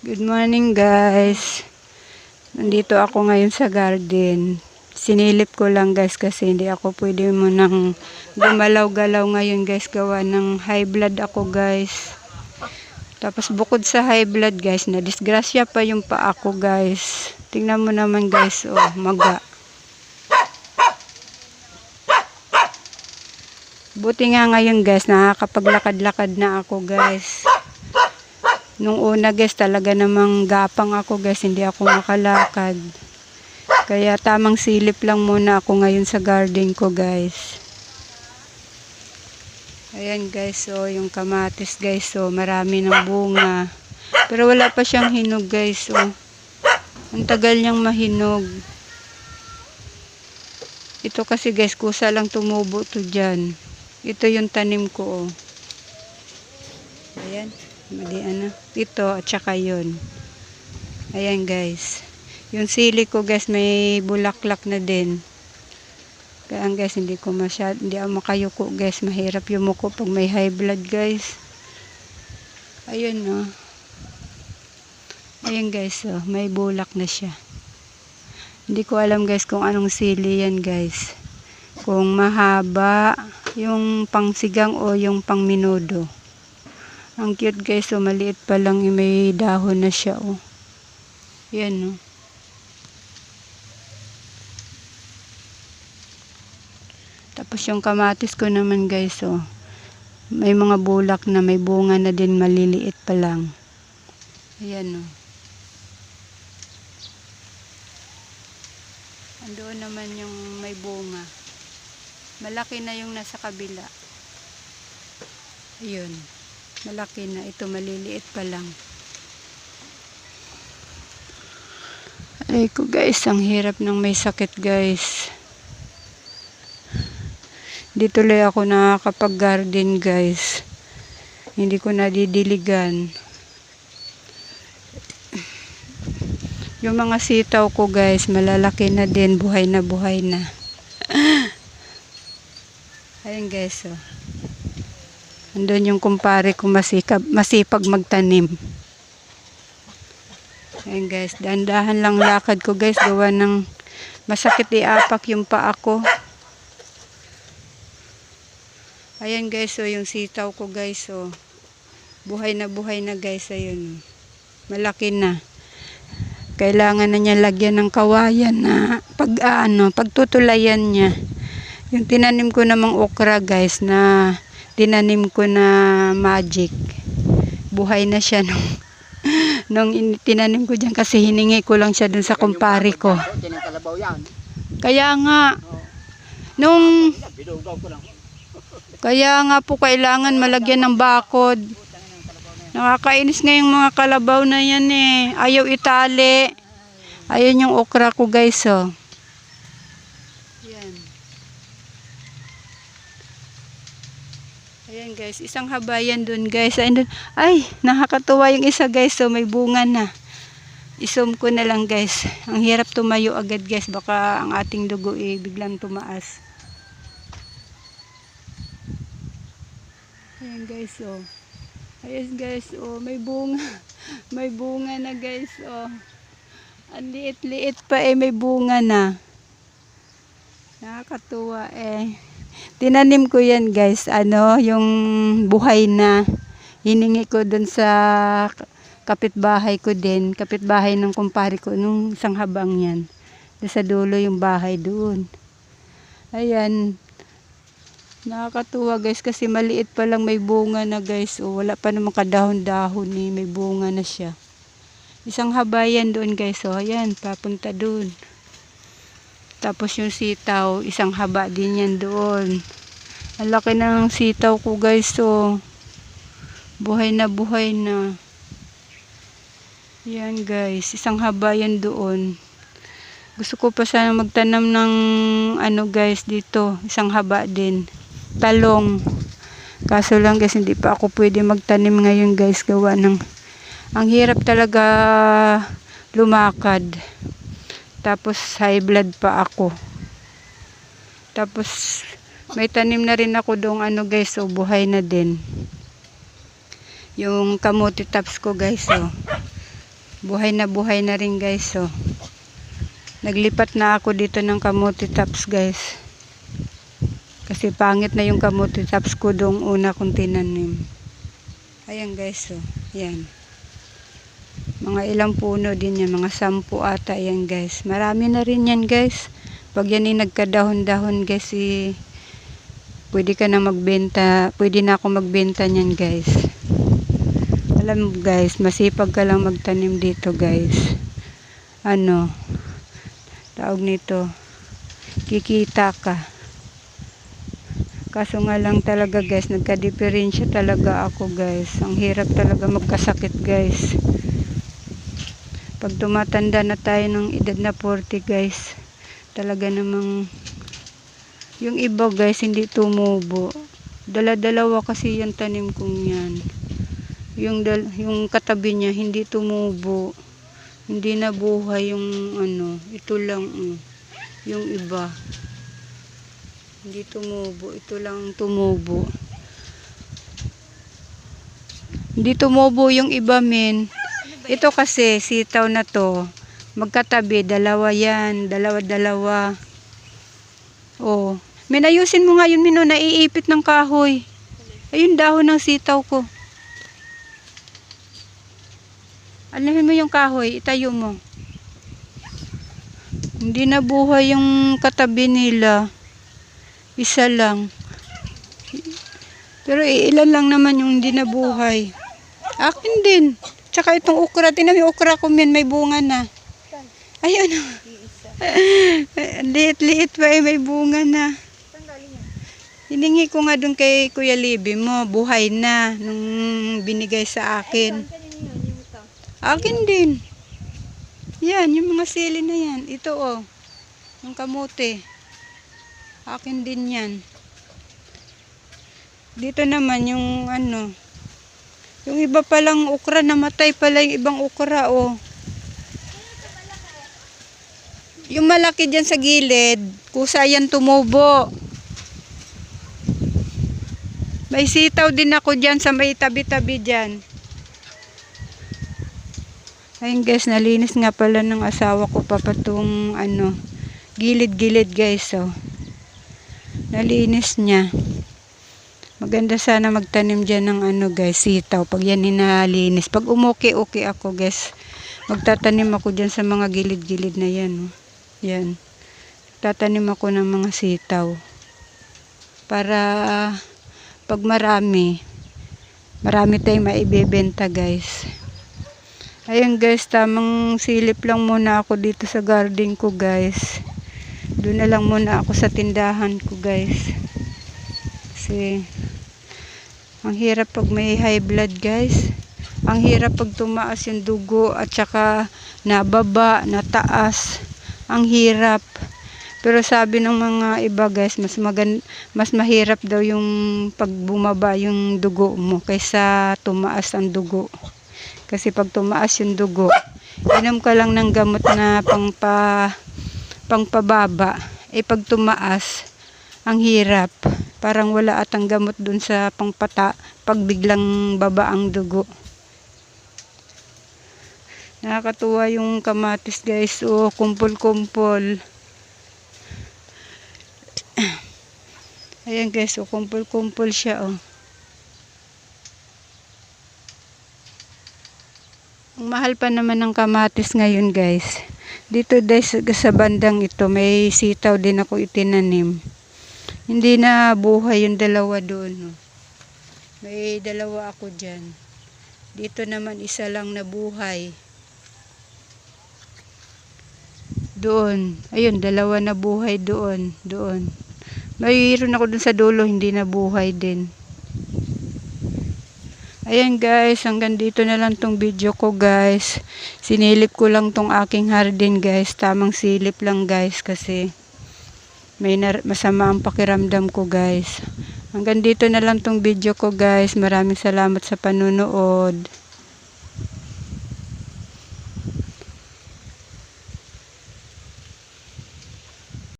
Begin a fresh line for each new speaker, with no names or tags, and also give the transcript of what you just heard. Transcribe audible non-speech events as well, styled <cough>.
Good morning guys. Nandito ako ngayon sa garden. Sinilip ko lang guys kasi hindi ako pwede mo nang gumalaw-galaw ngayon guys gawa ng high blood ako guys. Tapos bukod sa high blood guys, na disgrasya pa yung pa ako guys. Tingnan mo naman guys, oh, maga. Buti nga ngayon guys, nakakapaglakad-lakad na ako guys. Nung una guys, talaga namang gapang ako guys, hindi ako makalakad. Kaya tamang silip lang muna ako ngayon sa garden ko guys. Ayan guys, so yung kamatis guys, so marami ng bunga. Pero wala pa siyang hinog guys, so ang tagal niyang mahinog. Ito kasi guys, kusa lang tumubo to dyan. Ito yung tanim ko, oh. Ayan. Mali ano. Ito at saka yun. Ayan guys. Yung sili ko guys may bulaklak na din. Kaya guys hindi ko masyad hindi ako makayuko guys. Mahirap yumuko pag may high blood guys. Ayun no. Ayan guys oh, may bulak na siya. Hindi ko alam guys kung anong sili yan guys. Kung mahaba yung pangsigang o yung pangminudo. Ang cute guys, so maliit pa lang yung may dahon na siya, oh. Yan, oh. Tapos yung kamatis ko naman guys, oh. May mga bulak na may bunga na din maliliit pa lang. Ayan, oh. Andoon naman yung may bunga. Malaki na yung nasa kabila. Ayun. Malaki na. Ito maliliit pa lang. Ay ko guys, ang hirap ng may sakit guys. Dito tuloy ako nakakapag-garden guys. Hindi ko nadidiligan. Yung mga sitaw ko guys, malalaki na din. Buhay na buhay na. <laughs> Ayun guys, oh. Andun yung kumpare ko masikap, masipag magtanim. Ayan guys, dahan-dahan lang lakad ko guys, gawa ng masakit iapak yung paa ko. Ayan guys, so yung sitaw ko guys, so buhay na buhay na guys, ayun. Malaki na. Kailangan na niya lagyan ng kawayan na pag ano, pagtutulayan niya. Yung tinanim ko namang okra guys na tinanim ko na magic. Buhay na siya nung, <laughs> nung in- tinanim ko dyan kasi hiningi ko lang siya dun sa kumpare ko. Kaya nga, nung,
ko lang. <laughs>
kaya nga po kailangan malagyan ng bakod. Nakakainis nga yung mga kalabaw na yan eh. Ayaw itali. Ayun yung okra ko guys oh. Ayan guys, isang habayan dun guys. Ay, dun. ay, nakakatuwa yung isa guys. So may bunga na. Isum ko na lang guys. Ang hirap tumayo agad guys. Baka ang ating dugo eh biglang tumaas. Ayan guys oh. Ayan guys oh, may bunga. <laughs> May bunga na guys oh. Ang liit-liit pa eh, may bunga na. Nakakatuwa eh. Tinanim ko yan guys, ano, yung buhay na. Hiningi ko dun sa kapitbahay ko din, kapitbahay ng kumpare ko, nung isang habang yan. Doon sa dulo yung bahay doon. Ayan. Nakakatuwa guys kasi maliit pa lang may bunga na guys. O, wala pa namang kadahon-dahon eh. May bunga na siya. Isang habayan doon guys. O, ayan. Papunta doon. Tapos yung sitaw, isang haba din yan doon. Ang laki ng sitaw ko guys. So, buhay na buhay na. Yan guys. Isang haba yan doon. Gusto ko pa sana magtanam ng ano guys dito. Isang haba din. Talong. Kaso lang guys, hindi pa ako pwede magtanim ngayon guys. Gawa ng ang hirap talaga lumakad. Tapos high blood pa ako. Tapos may tanim na rin ako doong ano guys, so buhay na din. Yung kamuti tops ko guys, so Buhay na buhay na rin guys. So, naglipat na ako dito ng kamote tops guys. Kasi pangit na yung kamote tops ko doong una kong tinanim. Ayan guys. So, yan. Mga ilang puno din yan. Mga sampu ata yan guys. Marami na rin yan guys. Pag yan ay nagkadahon-dahon guys, eh, pwede ka na magbenta. Pwede na ako magbenta niyan guys. Alam guys, masipag ka lang magtanim dito guys. Ano, tawag nito, kikita ka. Kaso nga lang talaga guys, nagka-diferensya talaga ako guys. Ang hirap talaga magkasakit guys. Pag tumatanda na tayo ng edad na 40 guys, talaga namang yung iba guys hindi tumubo. Dala-dalawa kasi yung tanim kong yan. Yung, dal yung katabi niya hindi tumubo. Hindi nabuhay yung ano, ito lang mm, yung iba. Hindi tumubo, ito lang ang tumubo. Hindi tumubo yung iba men. Ito kasi sitaw na to, magkatabi, dalawa yan, dalawa-dalawa. Oh, men ayusin mo nga yun mino, naiipit ng kahoy. Ayun dahon ng sitaw ko. Alamin mo yung kahoy, itayo mo. Hindi na buhay yung katabi nila. Isa lang. Pero ilan lang naman yung hindi na buhay. Akin din. Tsaka itong okra, mo yung okra ko men, may bunga na. Ayun. <laughs> Liit-liit pa eh, may bunga na. Hiningi ko nga dun kay Kuya Libby mo, buhay na, nung binigay sa akin. Akin din. Yan, yung mga sili na yan. Ito oh, yung kamote. Akin din yan. Dito naman yung ano, yung iba palang ukra, namatay pala yung ibang ukra oh. Yung malaki dyan sa gilid, kusa yan tumubo. May sitaw din ako dyan sa may tabi-tabi dyan. Ayun guys, nalinis nga pala ng asawa ko papatong ano, gilid-gilid guys oh. Nalinis niya. Maganda sana magtanim dyan ng ano guys, sitaw. Pag yan hinalinis. Pag umuki-uki ako guys, magtatanim ako dyan sa mga gilid-gilid na yan. Oh. Yan. Tatanim ako ng mga sitaw. Para pag marami, marami tayong maibebenta guys. Ayun guys, tamang silip lang muna ako dito sa garden ko guys. Doon na lang muna ako sa tindahan ko guys. Kasi ang hirap pag may high blood guys. Ang hirap pag tumaas yung dugo at saka nababa, nataas. Ang hirap. Pero sabi ng mga iba guys, mas magan mas mahirap daw yung pag bumaba yung dugo mo kaysa tumaas ang dugo. Kasi pag tumaas yung dugo, inom ka lang ng gamot na pangpa pangpababa. Eh pag tumaas, ang hirap. Parang wala atang gamot dun sa pangpata pag biglang baba ang dugo. Nakakatuwa yung kamatis guys. Oh, kumpol-kumpol. Ayan guys, oh, kumpol-kumpol siya oh. Ang mahal pa naman ng kamatis ngayon guys. Dito guys sa bandang ito may sitaw din ako itinanim. Hindi na buhay yung dalawa doon. May dalawa ako dyan. Dito naman isa lang na buhay. Doon. Ayun, dalawa na buhay doon. Doon. Mayroon ako dun sa dulo, hindi na buhay din. Ayan guys, hanggang dito na lang tong video ko guys. Sinilip ko lang tong aking hardin guys. Tamang silip lang guys kasi may masama ang pakiramdam ko guys. Hanggang dito na lang tong video ko guys. Maraming salamat sa panunood.